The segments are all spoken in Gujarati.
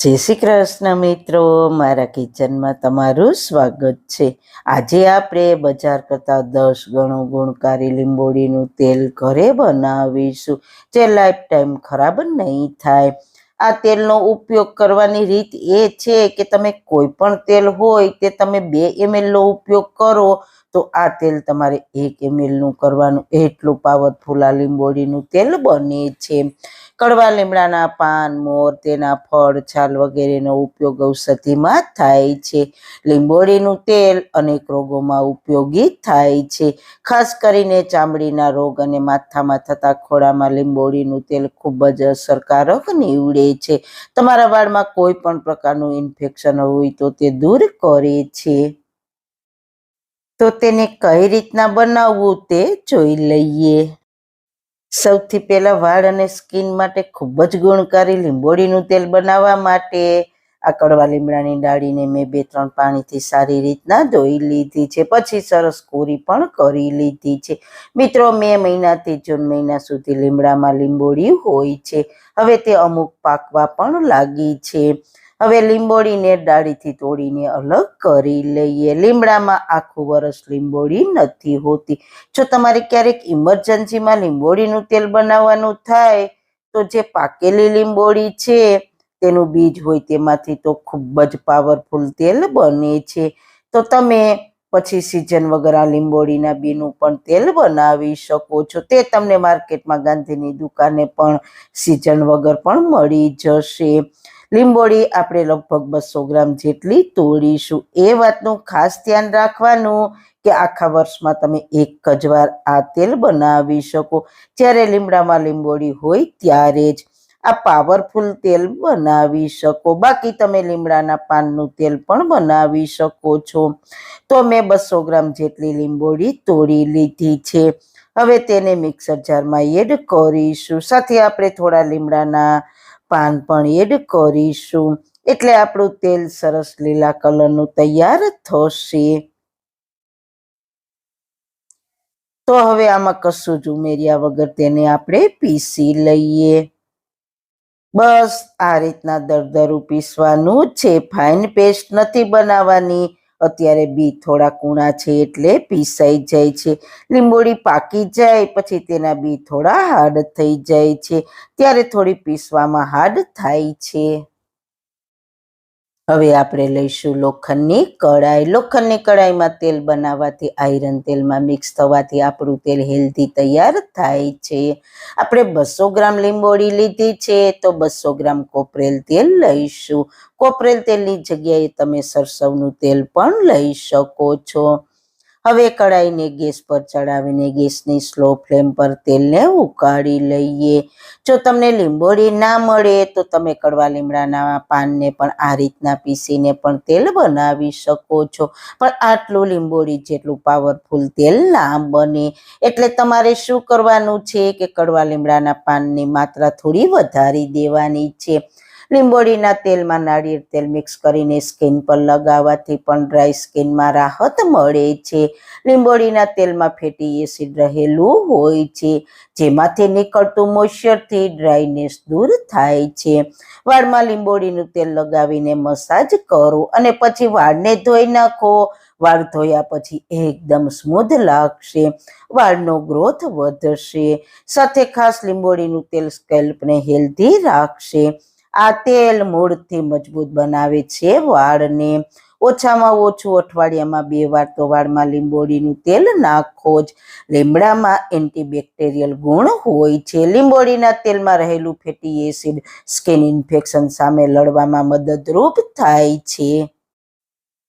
જય શ્રી કૃષ્ણ મિત્રો, મારા કિચનમાં તમારું સ્વાગત છે. આજે આપણે બજાર કરતાં દસ ગણું ગુણકારી લીંબોળીનું તેલ ઘરે બનાવીશું. જે લાઈફ ટાઈમ ખરાબ નહીં થાય. આ તેલનો ઉપયોગ કરવાની રીત એ છે કે તમે કોઈ પણ તેલ હોય તે તમે બે એમએલનો ઉપયોગ કરો. તો આ તેલ તમારે એક એમએલનું કરવાનું. એટલું પાવરફુલ આ લીંબોળીનું તેલ બને છે. કડવા લીમડાના પાન, મોર, તેના ફળ, છાલ વગેરેનો ઉપયોગ ઔષધિમાં થાય છે. લીંબોળીનું તેલ અનેક રોગોમાં ઉપયોગી થાય છે. ખાસ કરીને ચામડીના રોગ અને માથામાં થતા ખોડામાં લીંબોળીનું તેલ ખૂબ જ અસરકારક નીવડે છે. તમારા વાળમાં કોઈ પણ પ્રકારનું ઇન્ફેક્શન હોય તો તે દૂર કરે છે. તો તેને કઈ રીતના બનાવવું તે જોઈ લઈએ. સૌથી પહેલા વાળ અને સ્કિન માટે ખૂબ જ ગુણકારી લીંબોળીનું તેલ બનાવવા માટે. આ કડવા લીમડાની ડાળીને મેં બે ત્રણ પાણીથી સારી રીતના ધોઈ લીધી છે. પછી સરસ કોરી પણ કરી લીધી છે. મિત્રો, મે મહિનાથી જૂન મહિના સુધી લીમડામાં લીંબોળી હોય છે. હવે તે અમુક પાકવા પણ લાગી છે. હવે લીંબોળીને ડાળીથી તોડીને અલગ કરી લઈએ. લીમડામાં આખું વરસ લીંબોળી નથી હોતી. જો તમારે ક્યારેક ઇમરજન્સીમાં લીંબોળીનું તેલ બનાવવાનું થાય, તો જે પાકેલી લીંબોળી છે, તેનું બીજ હોય તેમાંથી તો ખૂબ જ પાવરફુલ તેલ બને છે. તો તમે પછી સિઝન વગર આ લીંબોળીના બીનું પણ તેલ બનાવી શકો છો. તે તમને માર્કેટમાં ગાંધીની દુકાને પણ સિઝન વગર પણ મળી જશે. લીંબોળી આપણે લગભગ બસો ગ્રામ જેટલી તોડીશું. એ વાતનું ખાસ ધ્યાન રાખવાનું કે આખા વર્ષમાં તમે એક જ વાર આ તેલ બનાવી શકો. જ્યારે લીમડામાં લીંબોળી હોય ત્યારે જ આ પાવરફુલ તેલ બનાવી શકો. બાકી તમે લીમડાના પાનનું તેલ પણ બનાવી શકો છો. તો મેં બસો ગ્રામ જેટલી લીંબોળી તોડી લીધી છે. હવે તેને મિક્સર જારમાં એડ કરીશું. સાથે આપણે થોડા લીમડાના પાન પણ એડ કરીશું. એટલે આપણું તેલ સરસ લીલા કલરનું તૈયાર થશે. તો હવે આમાં કશું જ ઉમેર્યા વગર તેને આપણે પીસી લઈએ. બસ આ રીતના દરદરું પીસવાનું છે. ફાઇન પેસ્ટ નથી બનાવવાની. અત્યારે બી થોડા કૂણા છે એટલે પીસાઈ જાય છે. લીંબોળી પાકી જાય, પછી તેના બી થોડા હાર્ડ થઈ જાય છે. ત્યારે થોડી પીસવામાં હાર્ડ થાય છે. હવે આપણે લઈશું લોખંડની કડાઈ લોખંડની કડાઈમાં તેલ બનાવવાથી, આયરન તેલમાં મિક્સ થવાથી આપણું તેલ હેલ્ધી તૈયાર થાય છે. આપણે બસો ગ્રામ લીંબોળી લીધી છે, તો બસો ગ્રામ કોપરેલ તેલ લઈશું. કોપરેલ તેલની જગ્યાએ તમે સરસવનું તેલ પણ લઈ શકો છો. હવે કડાઈને ગેસ પર ચડાવીને ગેસની સ્લો ફ્લેમ પર તેલને ઉકાળી લઈએ. જો તમને લીંબોળી ના મળે તો તમે કડવા લીમડાના પાનને પણ આ રીતના પીસીને પણ તેલ બનાવી શકો છો. પણ આટલું લીંબોળી જેટલું પાવરફુલ તેલ ના બને. એટલે તમારે શું કરવાનું છે કે કડવા લીમડાના પાનની માત્રા થોડી વધારી દેવાની છે. લીંબોળીના તેલમાં નાળિયેર તેલ મિક્સ કરીને સ્કિન પર લગાવવાથી પણ ડ્રાય સ્કિનમાં રાહત મળે છે. લીંબોળીના તેલમાં ફેટી એસિડ રહેલું હોય છે, જેમાંથી નીકળતું મોઇશ્ચરથી ડ્રાયનેસ દૂર થાય છે. વાળમાં લીંબોળીનું તેલ લગાવીને મસાજ કરો અને પછી વાળને ધોઈ નાખો. વાળ ધોયા પછી એકદમ સ્મૂધ લાગશે, વાળનો ગ્રોથ વધશે. સાથે ખાસ લીંબોળીનું તેલ સ્કેલ્પને હેલ્ધી રાખશે. આ તેલ મૂળથી મજબૂત બનાવે છે વાળને. ઓછામાં ઓછું અઠવાડિયામાં બે વાર તો વાળમાં લીંબોળીનું તેલ નાખો જ. લીમડામાં એન્ટીબેક્ટેરિયલ ગુણ હોય છે. લીંબોળીના તેલમાં રહેલું ફેટી એસિડ સ્કિન ઇન્ફેક્શન સામે લડવામાં મદદરૂપ થાય છે.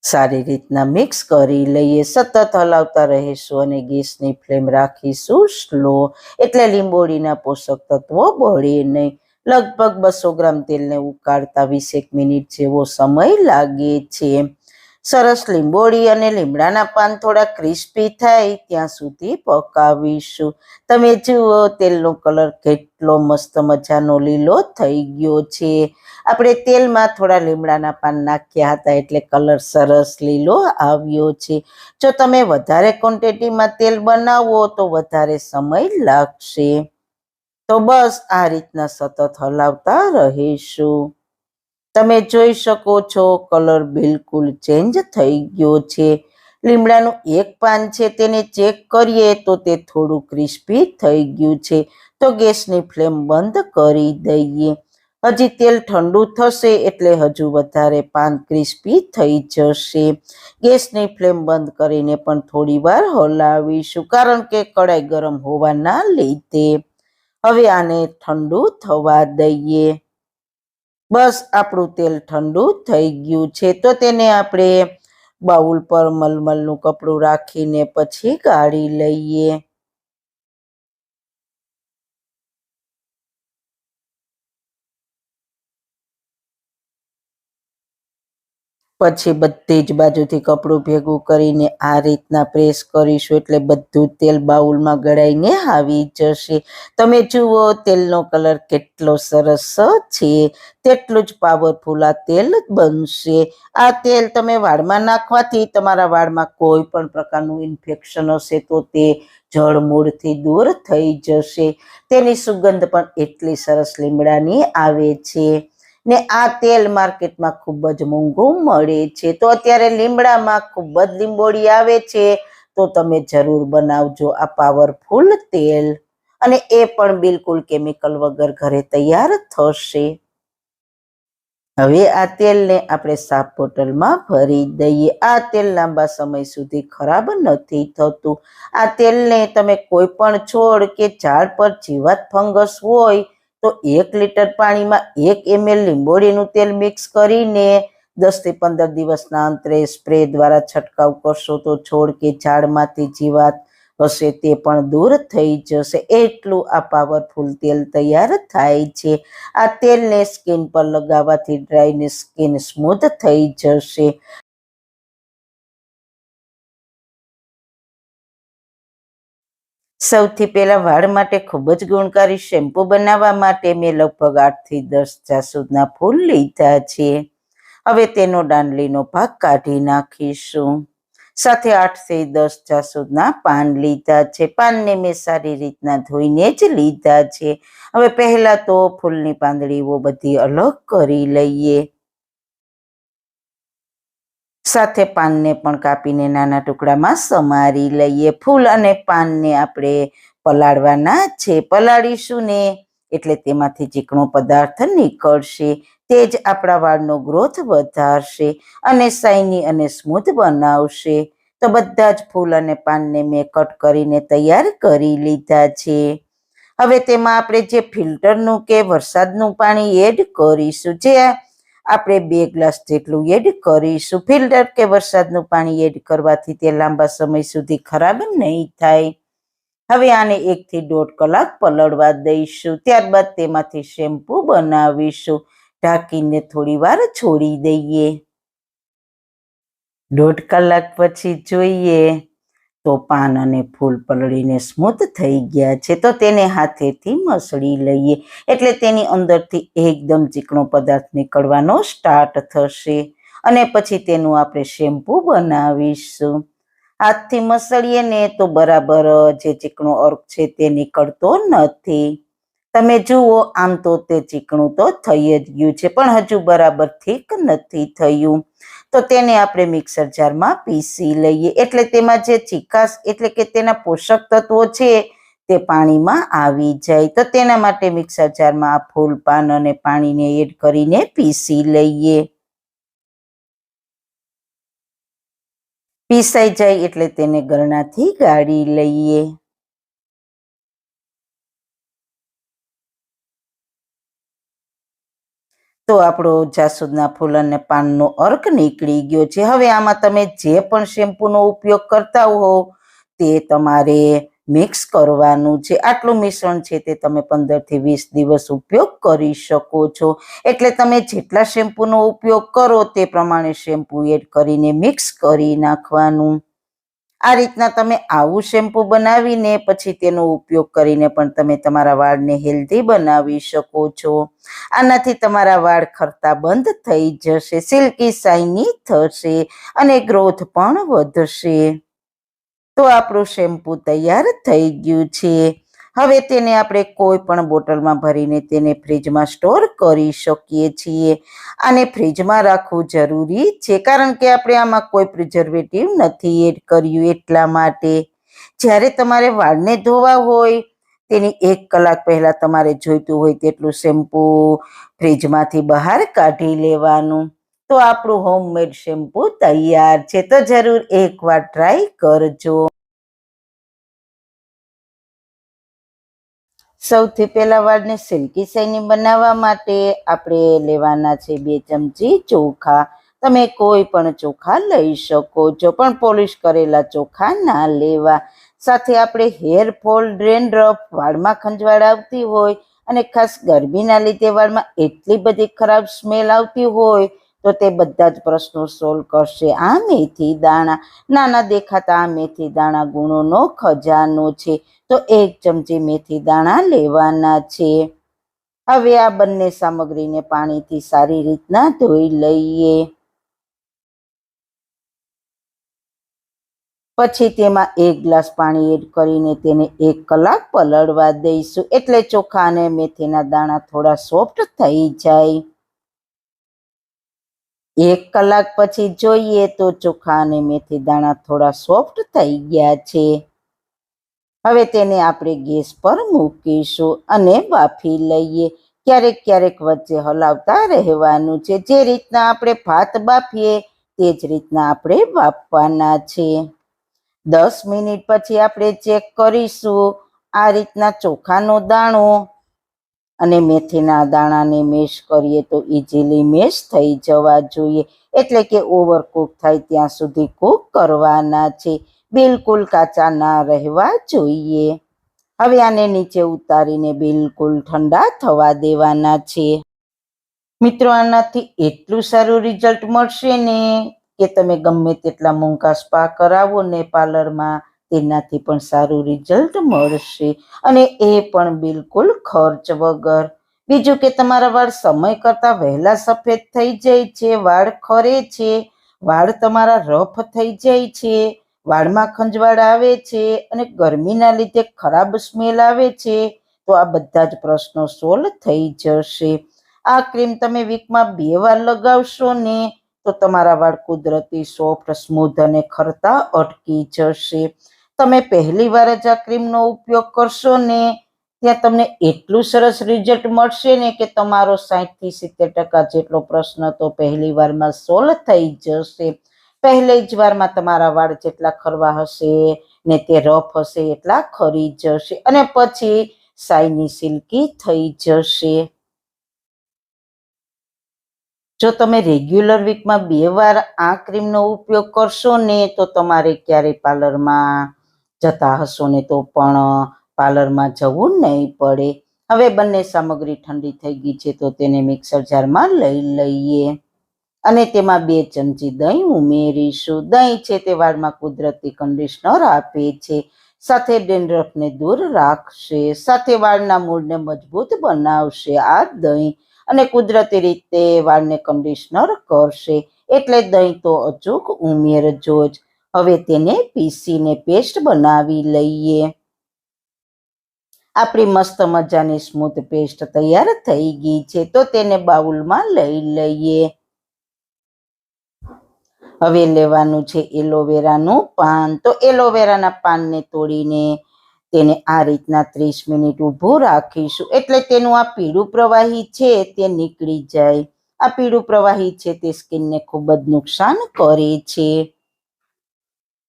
સારી રીતના મિક્સ કરી લઈએ. સતત હલાવતા રહીશું અને ગેસની ફ્લેમ રાખીશું સ્લો. એટલે લીંબોળીના પોષક તત્વો બળે નહીં. લગભગ બસો ગ્રામ તેલને ઉકાળતા વીસેક મિનિટ જેવો સમય લાગે છે. સરસ લીંબોળી અને લીમડાના પાન થોડા ક્રિસ્પી થાય ત્યાં સુધી પકાવીશું. તમે જુઓ તેલનો કલર કેટલો મસ્ત મજાનો લીલો થઈ ગયો છે. આપણે તેલમાં થોડા લીમડાના પાન નાખ્યા હતા એટલે કલર સરસ લીલો આવ્યો છે. જો તમે વધારે ક્વોન્ટિટીમાં તેલ બનાવો તો વધારે સમય લાગશે. તો બસ આ રીતના સતત હલાવતા રહીશું. તમે જોઈ શકો છો, કલર બિલકુલ ચેન્જ થઈ ગયો છે. લીમડાનું એક પાન છે, તેને ચેક કરીએ તો તે થોડું ક્રિસ્પી થઈ ગયું છે. તો ગેસની ફ્લેમ બંધ કરી દઈએ. હજી તેલ ઠંડુ થશે એટલે હજુ વધારે પાન ક્રિસ્પી થઈ જશે. ગેસની ફ્લેમ બંધ કરીને પણ થોડી વાર હલાવીશું, કારણ કે કડાઈ ગરમ હોવાના લીધે. હવે આને ઠંડુ થવા દઈએ. બસ આપણું તેલ ઠંડુ થઈ ગયું છે. તો તેને આપણે બાઉલ પર મલમલનું કપડું રાખીને પછી કાઢી લઈએ. પછી બધી જ બાજુથી કપડું ભેગું કરીને આ રીતના પ્રેસ કરીશું એટલે બધું તેલ બાઉલમાં ગળાઈને આવી જશે. તમે જુઓ, તેલનો કલર કેટલો સરસ છે. તેટલું જ પાવરફુલ આ તેલ બનશે. આ તેલ તમે વાળમાં નાખવાથી તમારા વાળમાં કોઈ પણ પ્રકારનું ઇન્ફેક્શન હશે તો તે જળમૂળથી દૂર થઈ જશે. તેની સુગંધ પણ એટલી સરસ લીમડાની આવે છે. ને આ તેલ માર્કેટમાં ખૂબ જ મોંઘું મળે છે. તો અત્યારે લીમડામાં ખૂબ જ લીંબોડી આવે છે. તો તમે જરૂર બનાવજો આ પાવરફુલ તેલ. અને એ પણ બિલકુલ કેમિકલ વગર ઘરે તૈયાર થશે. હવે આ તેલને આપણે સાફ બોટલમાં ભરી દઈએ. આ તેલ લાંબા સમય સુધી ખરાબ નથી થતું. આ તેલને તમે કોઈ પણ છોડ કે ઝાડ પર જીવાત ફંગસ હોય તો એક લીટર પાણીમાં એક એમએલ લીંબોળીનું તેલ મિક્સ કરીને દસથી પંદર દિવસના અંતરે સ્પ્રે દ્વારા છંટકાવ કરશો તો છોડ કે ઝાડમાંથી જીવાત હશે તે પણ દૂર થઈ જશે. એટલું આ પાવરફુલ તેલ તૈયાર થાય છે. આ તેલને સ્કિન પર લગાવવાથી ડ્રાયની સ્કિન સ્મૂથ થઈ જશે. સૌથી પહેલાં વાળ માટે ખૂબ જ ગુણકારી શેમ્પુ બનાવવા માટે મેં લગભગ આઠથી દસ જાસૂદના ફૂલ લીધા છે. હવે તેનો દાંડલીનો ભાગ કાઢી નાખીશું. સાથે આઠથી દસ જાસૂદના પાન લીધા છે. પાનને મેં સારી રીતના ધોઈને જ લીધા છે. હવે પહેલાં તો ફૂલની પાંદડીઓ બધી અલગ કરી લઈએ. સાથે પાનને પણ કાપીને નાના ટુકડામાં સમારી લઈએ ફૂલ અને પાનને આપણે પલાળવાના છે. પલાળીશું ને એટલે તેમાંથી ચીકણો પદાર્થ નીકળશે તે જ આપણા વાળનો ગ્રોથ વધારશે અને શાઇની અને સ્મૂથ બનાવશે. તો બધા જ ફૂલ અને પાનને મેં કટ કરીને તૈયાર કરી લીધા છે. હવે તેમાં આપણે જે ફિલ્ટરનું કે વરસાદનું પાણી એડ કરીશું. જે આપણે બે ગ્લાસ જેટલું એડ કરીશું. ફિલ્ટર કે વરસાદનું પાણી એડ કરવાથી તે લાંબા સમય સુધી ખરાબ નહીં થાય. હવે આને એકથી દોઢ કલાક પલળવા દઈશું. ત્યારબાદ તેમાંથી શેમ્પુ બનાવીશું. ઢાંકીને થોડી વાર છોડી દઈએ. દોઢ કલાક પછી જોઈએ. તો પાન અને ફૂલ પલળીને સ્મૂથ થઈ ગયા છે, તો તેને હાથેથી મસળી લઈએ. એટલે તેની અંદરથી એકદમ ચીકણો પદાર્થ નીકળવાનો સ્ટાર્ટ થશે. અને પછી તેનું આપણે શેમ્પુ બનાવીશું. હાથથી મસળીએ ને તો બરાબર જે ચીકણો અર્ક છે તે નીકળતો નથી. તમે જુઓ, આમ તો તે ચીકણું તો થઈ જ ગયું છે, પણ હજુ બરાબર ઠીક નથી થયું. તો તેને આપણે મિક્સર જારમાં પીસી લઈએ. એટલે તેમાં જે ચીકાશ એટલે કે તેના પોષક તત્વો છે તે પાણીમાં આવી જાય. તો તેના માટે મિક્સર જારમાં આ ફૂલ પાન અને પાણીને એડ કરીને પીસી લઈએ. પીસાઈ જાય એટલે તેને ગરણાથી ગાળી લઈએ. તો આપણો જાસૂદના ફૂલ અને પાનનો અર્ક નીકળી ગયો છે. હવે આમાં તમે જે પણ શેમ્પૂનો ઉપયોગ કરતા હો તે તમારે મિક્સ કરવાનું છે. આટલું મિશ્રણ છે તે તમે પંદરથી વીસ દિવસ ઉપયોગ કરી શકો છો. એટલે તમે જેટલા શેમ્પૂનો ઉપયોગ કરો તે પ્રમાણે શેમ્પૂ એડ કરીને મિક્સ કરી નાખવાનું. આ રીતના તમે આવું શેમ્પુ બનાવીને પછી તેનો ઉપયોગ કરીને પણ તમે તમારા વાળને હેલ્ધી બનાવી શકો છો. આનાથી તમારા વાળ ખરતા બંધ થઈ જશે, સિલ્કી શાઇની થશે અને ગ્રોથ પણ વધશે. તો આપણું શેમ્પૂ તૈયાર થઈ ગયું છે. હવે તેને આપણે કોઈ પણ બોટલમાં ભરીને તેને ફ્રીજમાં સ્ટોર કરી શકીએ છીએ. આને ફ્રીજમાં રાખવું જરૂરી છે, કારણ કે આપણે આમાં કોઈ પ્રિઝર્વેટિવ નથી એડ કર્યું એટલા માટે. જ્યારે તમારે વાળને ધોવા હોય, તેની એક કલાક પહેલાં તમારે જોઈતું હોય તેટલું શેમ્પૂ ફ્રીજમાંથી બહાર કાઢી લેવાનું. તો આપણું હોમમેડ શેમ્પૂ તૈયાર છે, તો જરૂર એકવાર ટ્રાય કરજો. સૌથી પહેલા વાળને સિલ્કી શૈની બનાવવા માટે આપણે લેવાના છે બે ચમચી ચોખા. તમે કોઈ પણ ચોખા લઈ શકો છો, પણ પોલિશ કરેલા ચોખા ના લેવા. સાથે આપણે હેર ફોલ ડ્રેનડ્રફ વાળમાં ખંજવાળ આવતી હોય અને ખાસ ગરમીના લીધે વાળમાં એટલી બધી ખરાબ સ્મેલ આવતી હોય તો તે બધા જ પ્રશ્નો સોલ્વ કરશે. આ મેથી દાણા, નાના દેખાતા આ મેથી દાણા ગુણોનો ખજાનો છે. તો એક ચમચી મેથી દાણા લેવાના છે. હવે આ બંને સામગ્રીને પાણીથી સારી રીતના ધોઈ લઈએ. પછી તેમાં એક ગ્લાસ પાણી એડ કરીને તેને એક કલાક પલળવા દઈશું. એટલે ચોખા અને મેથીના દાણા થોડા સોફ્ટ થઈ જાય. એક કલાક પછી જોઈએ તો ચોખા અને મેથી દાણા થોડા સોફ્ટ થઈ ગયા છે. હવે તેને આપણે ગેસ પર મૂકીશું અને બાફી લઈએ. ક્યારેક ક્યારેક વચ્ચે હલાવતા રહેવાનું છે. જે રીતના આપણે ભાત બાફીએ, તે જ રીતના આપણે બાફવાના છે. દસ મિનિટ પછી આપણે ચેક કરીશું. આ રીતના ચોખાનો દાણો અને મેથીના દાણાને મેશ કરીએ તો ઇઝીલી મેશ થઈ જવા જોઈએ. એટલે કે ઓવરકૂક થાય ત્યાં સુધી કૂક કરવાના છે. બિલકુલ કાચા ના રહેવા જોઈએ. હવે આને નીચે ઉતારીને બિલકુલ ઠંડા થવા દેવાના છે. મિત્રો, આનાથી એટલું સારું રિઝલ્ટ મળશે ને કે તમે ગમે તેટલા મોંઘા સ્પા કરાવો ને પાર્લરમાં તેનાથી પણ સારું રિઝલ્ટ મળશે અને એ પણ બિલકુલ ખર્ચ વગર. બીજું કે તમારા વાળ સમય કરતા વહેલા સફેદ થઈ જાય છે, વાળ ખરે છે, વાળ તમારા રફ થઈ જાય છે, વાળમાં ખંજવાળ આવે છે અને ગરમીના લીધે ખરાબ સ્મેલ આવે છે, તો આ બધા જ પ્રશ્નો સોલ્વ થઈ જશે. આ ક્રીમ તમે વીકમાં બે વાર લગાવશો ને, તો તમારા વાળ કુદરતી સોફ્ટ સ્મૂધ અને ખરતા અટકી જશે. તમે પહેલી વાર જ આ ક્રીમનો ઉપયોગ કરશો ને ત્યાં તમને એટલું સરસ રિઝલ્ટ મળશે ને કે તમારો સાઠથી સિત્તેર ટકા જેટલો પ્રશ્ન તો પહેલી વારમાં સોલ્વ થઈ જશે. પહેલી જ વારમાં તમારા વાળ જેટલા ખરવા હશે ને તે રફ હશે એટલા ખરી જશે અને પછી સાઈની સિલ્કી થઈ જશે. જો તમે રેગ્યુલર વીકમાં બે વાર આ ક્રીમનો ઉપયોગ કરશો ને તો તમારે ક્યારેય પાર્લરમાં જતા હશો ને તો પણ પાર્લરમાં જવું નહીં પડે. હવે બંને સામગ્રી ઠંડી થઈ ગઈ છે તો તેને મિક્સર જારમાં લઈ લઈએ. અને તેમાં બે ચમચી દહીં ઉમેરીશું. દહીં છે તે વાળમાં કુદરતી કન્ડિશનર આપે છે. સાથે ડેન્ડ્રફને દૂર રાખશે. સાથે વાળના મૂળને મજબૂત બનાવશે આ દહીં. અને કુદરતી રીતે વાળને કન્ડિશનર કરશે. એટલે દહીં તો અચૂક ઉમેરજો જ. હવે તેને પીસીને પેસ્ટ બનાવી લઈએ. આપણી મસ્ત મજાની સ્મૂથ પેસ્ટ તૈયાર થઈ ગઈ છે, તો તેને બાઉલમાં લઈ લઈએ. હવે લેવાનું છે એલોવેરાનું પાન. તો એલોવેરાના પાનને તોડીને તેને આ રીતના ત્રીસ મિનિટ ઊભું રાખીશું. એટલે તેનું આ પીળું પ્રવાહી છે, તે નીકળી જાય. આ પીળું પ્રવાહી છે, તે સ્કિનને ખૂબ જ નુકસાન કરે છે.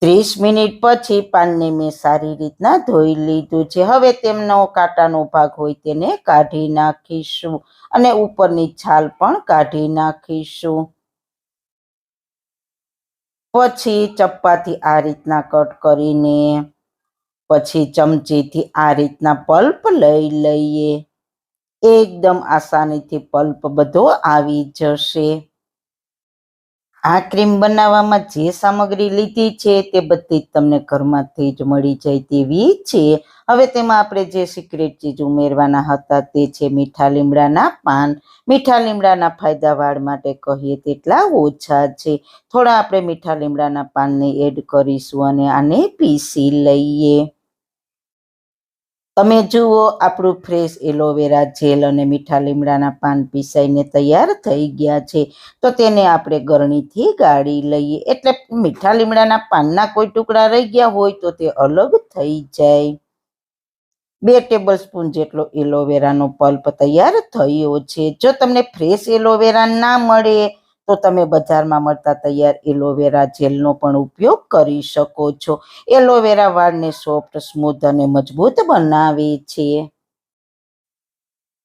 ત્રીસ મિનિટ પછી પાનને મેં સારી રીતના ધોઈ લીધું છે. હવે તેમનો કાંટાનો ભાગ હોય તેને કાઢી નાખીશું અને ઉપરની છાલ પણ કાઢી નાખીશું. પછી ચપ્પાથી આ રીતના કટ કરીને, પછી ચમચીથી આ રીતના પલ્પ લઈ લઈએ. એકદમ આસાનીથી પલ્પ બધો આવી જશે. આ ક્રીમ બનાવવામાં જે સામગ્રી લીધી છે તે બધી જ તમને ઘરમાંથી જ મળી જાય તેવી છે. હવે તેમાં આપણે જે સિક્રેટ ચીજ ઉમેરવાના હતા તે છે મીઠા લીમડાના પાન. મીઠા લીમડાના ફાયદા વાળ માટે કહીએ તેટલા ઓછા છે. થોડા આપણે મીઠા લીમડાના પાનને એડ કરીશું અને આને પીસી લઈએ. તમે જુઓ, આપણું ફ્રેશ એલોવેરા જેલ અને મીઠા લીમડાના પાન પીસાઈને તૈયાર થઈ ગયા છે. તો તેને આપણે ગરણીથી ગાળી લઈએ. એટલે મીઠા લીમડાના પાનના કોઈ ટુકડા રહી ગયા હોય તો તે અલગ થઈ જાય. બે ટેબલ સ્પૂન જેટલો એલોવેરાનો પલ્પ તૈયાર થયો છે. જો તમને ફ્રેશ એલોવેરા ના મળે તો તમે બજારમાં મળતા તૈયાર એલોવેરા જેલનો પણ ઉપયોગ કરી શકો છો. એલોવેરા વાળને સોફ્ટ સ્મૂથ અને મજબૂત બનાવે છે.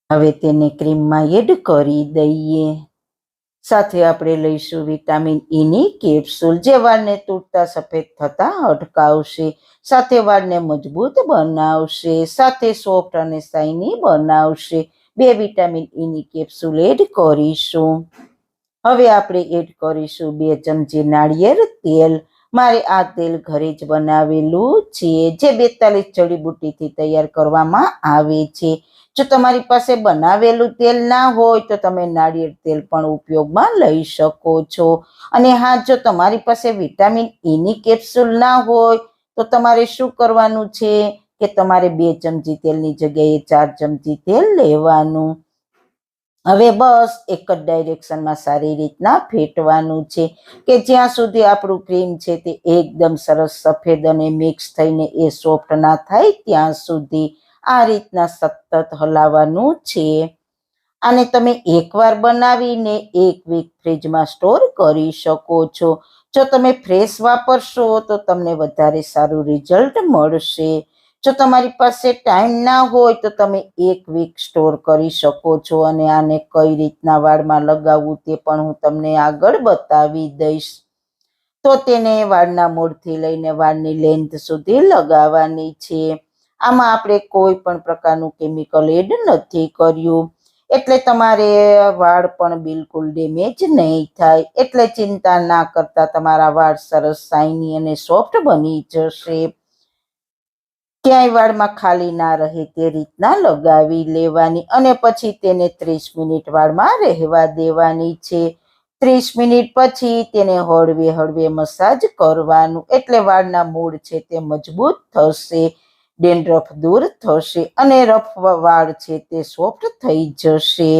હવે તેને ક્રીમમાં એડ કરી દઈએ. સાથે આપણે લઈશું વિટામિન ઈની કેપ્સ્યુલ જે વાળને તૂટતા સફેદ થતા અટકાવશે. સાથે વાળને મજબૂત બનાવશે. સાથે સોફ્ટ અને શાઇની બનાવશે. બે વિટામિન ઈની કેપ્સ્યુલ એડ કરીશું. હવે આપણે એડ કરીશું બે ચમચી નાળિયેર તેલ. મારે આ તેલ ઘરે જ બનાવેલું છે, જે બેતાલીસ જડીબુટ્ટીથી તૈયાર કરવામાં આવે છે. જો તમારી પાસે બનાવેલું તેલ ના હોય તો તમે નાળિયેર તેલ પણ ઉપયોગમાં લઈ શકો છો. અને હા, જો તમારી પાસે વિટામિન એની કેપ્સ્યુલ ના હોય તો તમારે શું કરવાનું છે કે તમારે બે ચમચી તેલની જગ્યાએ ચાર ચમચી તેલ લેવાનું. હવે બસ એક જ ડાયરેક્શનમાં સારી રીતના ફેટવાનું છે કે જ્યાં સુધી આપણું ક્રીમ છે તે એકદમ સરસ સફેદ અને મિક્સ થઈને એ સોફ્ટ ના થાય ત્યાં સુધી આ રીતના સતત હલાવવાનું છે. આને તમે એકવાર બનાવીને એક વીક ફ્રીજમાં સ્ટોર કરી શકો છો. જો તમે ફ્રેશ વાપરશો તો તમને વધારે સારું રિઝલ્ટ મળશે. જો તમારી પાસે ટાઈમ ના હોય તો તમે એક વીક સ્ટોર કરી શકો છો અને આને કઈ રીતના વાળમાં લગાવવું તે પણ હું તમને આગળ બતાવી દઈશ. તો તેને વાળના મૂળથી લઈને વાળની લેન્થ સુધી લગાવવાની છે. આમાં આપણે કોઈ પણ પ્રકારનું કેમિકલ એડ નથી કર્યું. એટલે તમારે વાળ પણ બિલકુલ ડેમેજ નહીં થાય. એટલે ચિંતા ના કરતા તમારા વાળ સરસ શાઇની અને સોફ્ટ બની જશે. ક્યાંય વાળમાં ખાલી ના રહે તે રીતના લગાવી લેવાની અને પછી તેને ત્રીસ મિનિટ વાળમાં રહેવા દેવાની છે. ત્રીસ મિનિટ પછી તેને હળવે હળવે મસાજ કરવાનું એટલે વાળના મૂળ છે તે મજબૂત થશે, ડેન્ડ્રફ દૂર થશે અને રફ વાળ છે તે સોફ્ટ થઈ જશે.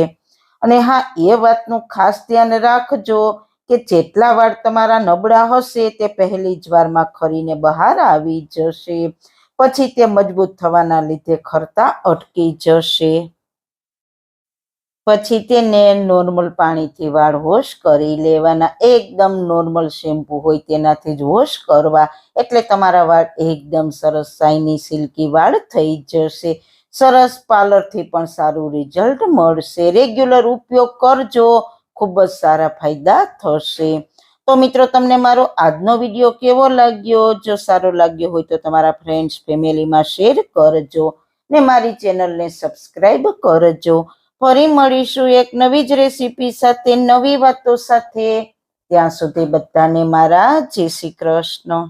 અને હા, એ વાતનું ખાસ ધ્યાન રાખજો કે જેટલા વાળ તમારા નબળા હશે તે પહેલી જ વારમાં ખરીને બહાર આવી જશે. પછી તે મજબૂત થવાના લીધે ખરતા અટકી જશે. પછી તેને નોર્મલ પાણીથી વાળ વોશ કરી લેવાના. એકદમ નોર્મલ શેમ્પુ હોય તેનાથી જ વોશ કરવા. એટલે તમારા વાળ એકદમ સરસ શાઇની સિલ્કી વાળ થઈ જશે. સરસ પાર્લરથી પણ સારું રિઝલ્ટ મળશે. રેગ્યુલર ઉપયોગ કરજો. ખૂબ જ સારા ફાયદા થશે. તો મિત્રો, તમને મારો આજનો વીડિયો કેવો લાગ્યો? જો સારો લાગ્યો હોય તો તમારા ફ્રેન્ડ્સ ફેમિલીમાં શેર કરજો ને મારી ચેનલને સબસ્ક્રાઈબ કરજો. ફરી મળીશું એક નવી જ રેસીપી સાથે, નવી વાતો સાથે. ત્યાં સુધી બધાને મારા જય શ્રી કૃષ્ણ.